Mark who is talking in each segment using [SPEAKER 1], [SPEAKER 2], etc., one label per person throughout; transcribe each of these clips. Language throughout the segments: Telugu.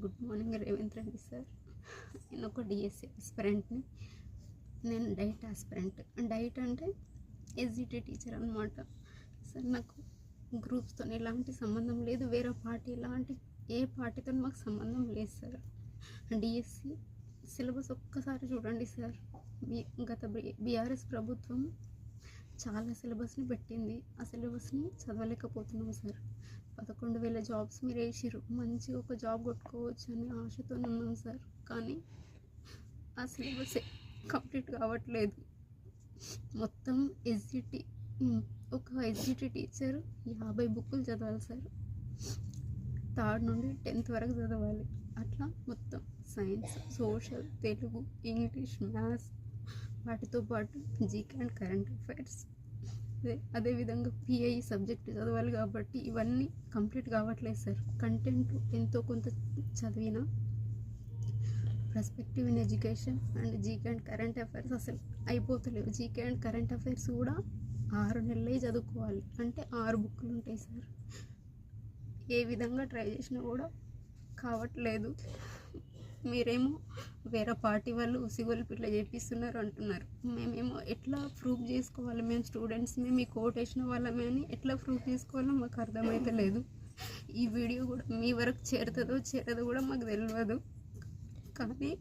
[SPEAKER 1] Good morning Revanth Reddy sir. నేను ఒక డిఎస్సి ఆస్పిరెంట్ని నేను డైట్ ఆస్పిరెంట్ డైట్ అంటే ఎస్జిటి టీచర్ అనమాట సార్ నాకు గ్రూప్స్తో ఎలాంటి సంబంధం లేదు. వేరే పార్టీ ఎలాంటి ఏ పార్టీతో మాకు సంబంధం లేదు సార్. డిఎస్సి సిలబస్ ఒక్కసారి చూడండి సార్. మీ గత బీఆర్ఎస్ ప్రభుత్వం చాలా సిలబస్ని పెట్టింది. ఆ సిలబస్ని చదవలేకపోతున్నాం సార్. పదకొండు వేల జాబ్స్ మీరు వేసిర్రు. మంచిగా ఒక జాబ్ కొట్టుకోవచ్చు అని ఆశతో ఉన్నాం సార్. కానీ ఆ సిలబస్ కంప్లీట్ కావట్లేదు. మొత్తం ఎస్జిటి ఒక ఎస్జిటి టీచర్ యాభై బుక్కులు చదవాలి సార్. థర్డ్ నుండి టెన్త్ వరకు చదవాలి. అట్లా మొత్తం science social Telugu English maths వాటితో పాటు జీకే అండ్ కరెంట్ అఫైర్స్ అదే అదేవిధంగా పిఐ సబ్జెక్ట్ చదవాలి కాబట్టి ఇవన్నీ కంప్లీట్ కావట్లేదు సార్ కంటెంట్ ఎంతో కొంత చదివిన perspective in education and GK and current affairs అసలు అయిపోతలేవు. జీకే అండ్ కరెంట్ అఫైర్స్ కూడా ఆరు నెలలే చదువుకోవాలి. అంటే ఆరు బుక్లు ఉంటాయి సార్ ఏ విధంగా ట్రై చేసినా కూడా కావట్లేదు. మీరేమో వేరే పార్టీ వాళ్ళు ఉసిగోలు ఇట్లా చేపిస్తున్నారు అంటున్నారు. మేమేమో ఎట్లా ప్రూఫ్ చేసుకోవాలి? మేము స్టూడెంట్స్ మేము మీ కోట్ వేసిన వాళ్ళమే అని ఎట్లా ప్రూఫ్ చేసుకోవాలో మాకు అర్థమైతే లేదు. ఈ వీడియో కూడా మీ వరకు చేరుతుందో చేరదో కూడా మాకు తెలియదు కానీ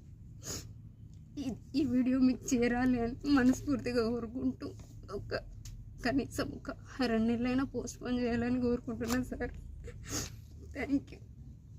[SPEAKER 1] ఈ- ఈ వీడియో మీకు చేరాలి అని మనస్ఫూర్తిగా కోరుకుంటూ ఒక కనీసం ఒక రెండు నెలలైనా పోస్ట్ పోన్ చేయాలని కోరుకుంటున్నాను సార్. Thank you.